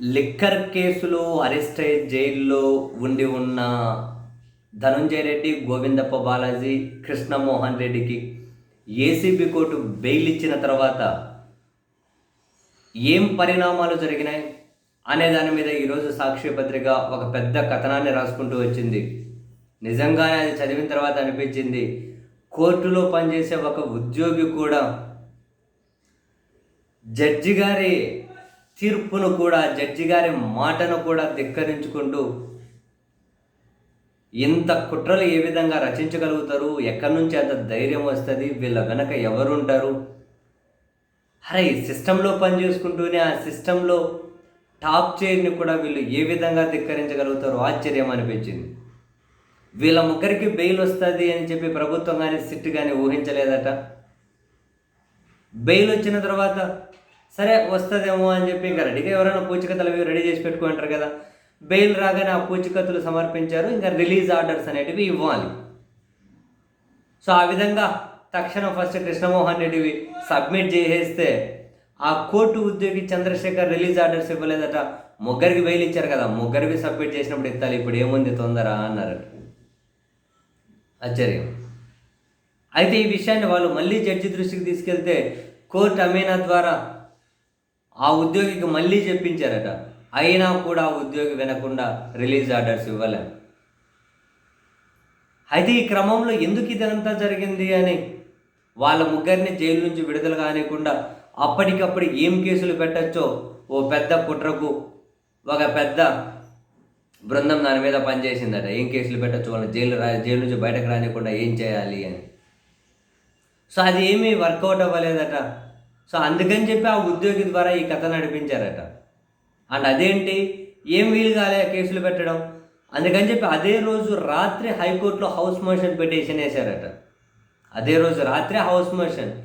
Liquor కేసులో arrest అయ్యి జైల్లో ఉండి ఉన్న ధనుంజయ రెడ్డి గోవిందప్ప బాలాజీ కృష్ణమోహన్ రెడ్డికి ఏసీబీ కోర్టు బెయిల్ ఇచ్చిన తర్వాత ఏం పరిణామాలు జరిగినాయి అనే దాని మీద ఈరోజు సాక్షి పత్రిక ఒక పెద్ద కథనాన్ని రాసుకుంటూ వచ్చింది. నిజంగానే అది చదివిన తర్వాత అనిపించింది. కోర్టులో పనిచేసే ఒక ఉద్యోగి కూడా జడ్జి గారి తీర్పును కూడా జడ్జి గారి మాటను కూడా ధిక్కరించుకుంటూ ఇంత కుట్రలు ఏ విధంగా రచించగలుగుతారు? ఎక్కడి నుంచి అంత ధైర్యం వస్తుంది? వీళ్ళ వెనక ఎవరుంటారు? అరే ఈ సిస్టంలో పనిచేసుకుంటూనే ఆ సిస్టంలో టాప్ చైర్ని కూడా వీళ్ళు ఏ విధంగా ధిక్కరించగలుగుతారో ఆశ్చర్యం అనిపించింది. వీళ్ళ ముగ్గురికి బెయిల్ వస్తుంది అని చెప్పి ప్రభుత్వం కానీ సిట్ కానీ ఊహించలేదట. బెయిల్ వచ్చిన తర్వాత సరే వస్తుందేమో అని చెప్పి ఇంకా రెడీగా ఎవరైనా పూచికత్తలు అవి రెడీ చేసి పెట్టుకుంటారు కదా. బెయిల్ రాగానే ఆ పూచికత్తులు సమర్పించారు ఇంకా రిలీజ్ ఆర్డర్స్ అనేటివి ఇవ్వాలి. సో ఆ విధంగా తక్షణం ఫస్ట్ కృష్ణమోహన్ రెడ్డివి సబ్మిట్ చేసేస్తే ఆ కోర్టు ఉద్యోగి చంద్రశేఖర్ రిలీజ్ ఆర్డర్స్ ఇవ్వలేదట. ముగ్గురికి బెయిల్ ఇచ్చారు కదా ముగ్గురికి సబ్మిట్ చేసినప్పుడు ఇత్తాలి ఇప్పుడు ఏముంది తొందర? అన్నారట ఆశ్చర్యం. అయితే ఈ విషయాన్ని వాళ్ళు మళ్ళీ జడ్జి దృష్టికి తీసుకెళ్తే కోర్టు అమీనా ద్వారా ఆ ఉద్యోగికి మళ్ళీ చెప్పించారట అయినా కూడా ఆ ఉద్యోగి వినకుండా రిలీజ్ ఆర్డర్స్ ఇవ్వలే. అయితే ఈ క్రమంలో ఎందుకు ఇదంతా జరిగింది అని వాళ్ళ ముగ్గురిని జైలు నుంచి విడుదల కానికుండా అప్పటికప్పుడు ఏం కేసులు పెట్టచ్చో ఓ పెద్ద కుట్రకు ఒక పెద్ద బృందం దాని మీద పనిచేసిందట. ఏం కేసులు పెట్టచ్చు వాళ్ళని జైలు రా జైలు నుంచి బయటకు రానికుండా ఏం చేయాలి అని. సో అది ఏమీ వర్కౌట్ అవ్వలేదట. సో అందుకని చెప్పి ఆ ఉద్యోగి ద్వారా ఈ కథ నడిపించారట. అండ్ అదేంటి? ఏం వీలు కాలే కేసులు పెట్టడం? అందుకని చెప్పి అదే రోజు రాత్రి హైకోర్టులో హౌస్ మోషన్ పిటిషన్ వేశారట. అదే రోజు రాత్రి హౌస్ మోషన్.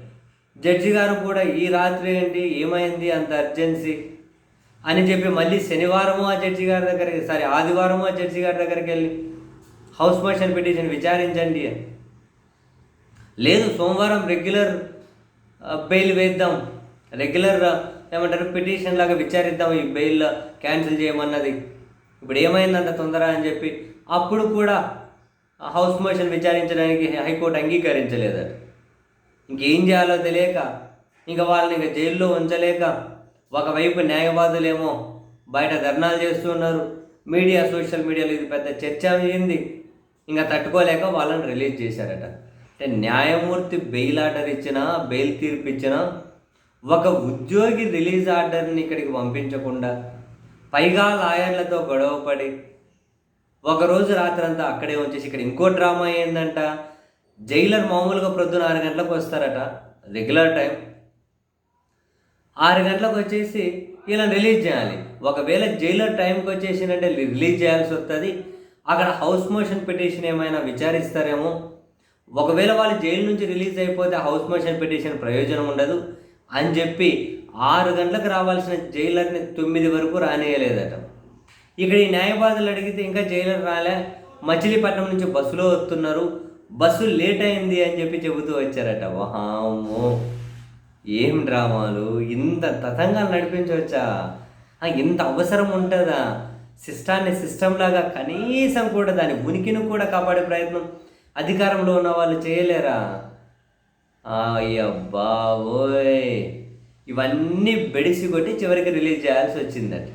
జడ్జి గారు కూడా ఈ రాత్రి ఏంటి? ఏమైంది అంత అర్జెన్సీ? అని చెప్పి మళ్ళీ శనివారము ఆ జడ్జి గారి దగ్గరికి సారీ ఆదివారము ఆ జడ్జి గారి దగ్గరికి వెళ్ళి హౌస్ మోషన్ పిటిషన్ విచారించండి అని. లేదు సోమవారం రెగ్యులర్ బెయిల్ వేద్దాం. రెగ్యులర్ ఏమంటారు? పిటిషన్ లాగా విచారిద్దాం ఈ బెయిల్ క్యాన్సిల్ చేయమన్నది. ఇప్పుడు ఏమైందంత తొందర అని చెప్పి అప్పుడు కూడా హౌస్ మోషన్ విచారించడానికి హైకోర్టు అంగీకరించలేదట. ఇంకేం చేయాలో తెలియక ఇంకా వాళ్ళని ఇంకా జైల్లో ఉంచలేక ఒకవైపు న్యాయవాదులేమో బయట ధర్నాలు చేస్తున్నారు. మీడియా సోషల్ మీడియాలో ఇది పెద్ద చర్చ అయింది. ఇంకా తట్టుకోలేక వాళ్ళని రిలీజ్ చేశారట. అంటే న్యాయమూర్తి బెయిల్ ఆర్డర్ ఇచ్చినా బెయిల్ తీర్పు ఇచ్చినా ఒక ఉద్యోగి రిలీజ్ ఆర్డర్ని ఇక్కడికి పంపించకుండా పైగా లాయర్లతో గొడవపడి ఒకరోజు రాత్రంతా అక్కడే వచ్చేసి ఇక్కడ ఇంకో డ్రామా ఏందంట? జైలర్ మామూలుగా ప్రొద్దున ఆరు గంటలకు వస్తారట రెగ్యులర్ టైం. ఆరు గంటలకు వచ్చేసి ఇలా రిలీజ్ చేయాలి. ఒకవేళ జైలర్ టైంకి వచ్చేసిందంటే రిలీజ్ చేయాల్సి వస్తుంది అక్కడ హౌస్ మోషన్ పిటిషన్ ఏమైనా విచారిస్తారేమో? ఒకవేళ వాళ్ళు జైలు నుంచి రిలీజ్ అయిపోతే హౌస్ మోషన్ పిటిషన్ ప్రయోజనం ఉండదు అని చెప్పి ఆరు గంటలకు రావాల్సిన జైలర్ని తొమ్మిది వరకు రానియలేదట. ఇక్కడ ఈ న్యాయవాదులు అడిగితే ఇంకా జైలర్ రాలే మచిలీపట్నం నుంచి బస్సులో వస్తున్నారు బస్సు లేట్ అయింది అని చెప్పి చెబుతూ వచ్చారట. వామ్మో ఏం డ్రామాలు? ఇంత తతంగా నడిపించవచ్చా? ఇంత అవసరం ఉంటుందా? సిస్టాన్ని సిస్టమ్ లాగా కనీసం కూడా దాని ఉనికిని కూడా కాపాడే ప్రయత్నం అధికారంలో ఉన్న వాళ్ళు చేయలేరా? అయ్య బాబోయ్ ఇవన్నీ బెడిసి కొట్టి చివరికి రిలీజ్ చేయాల్సి వచ్చిందట.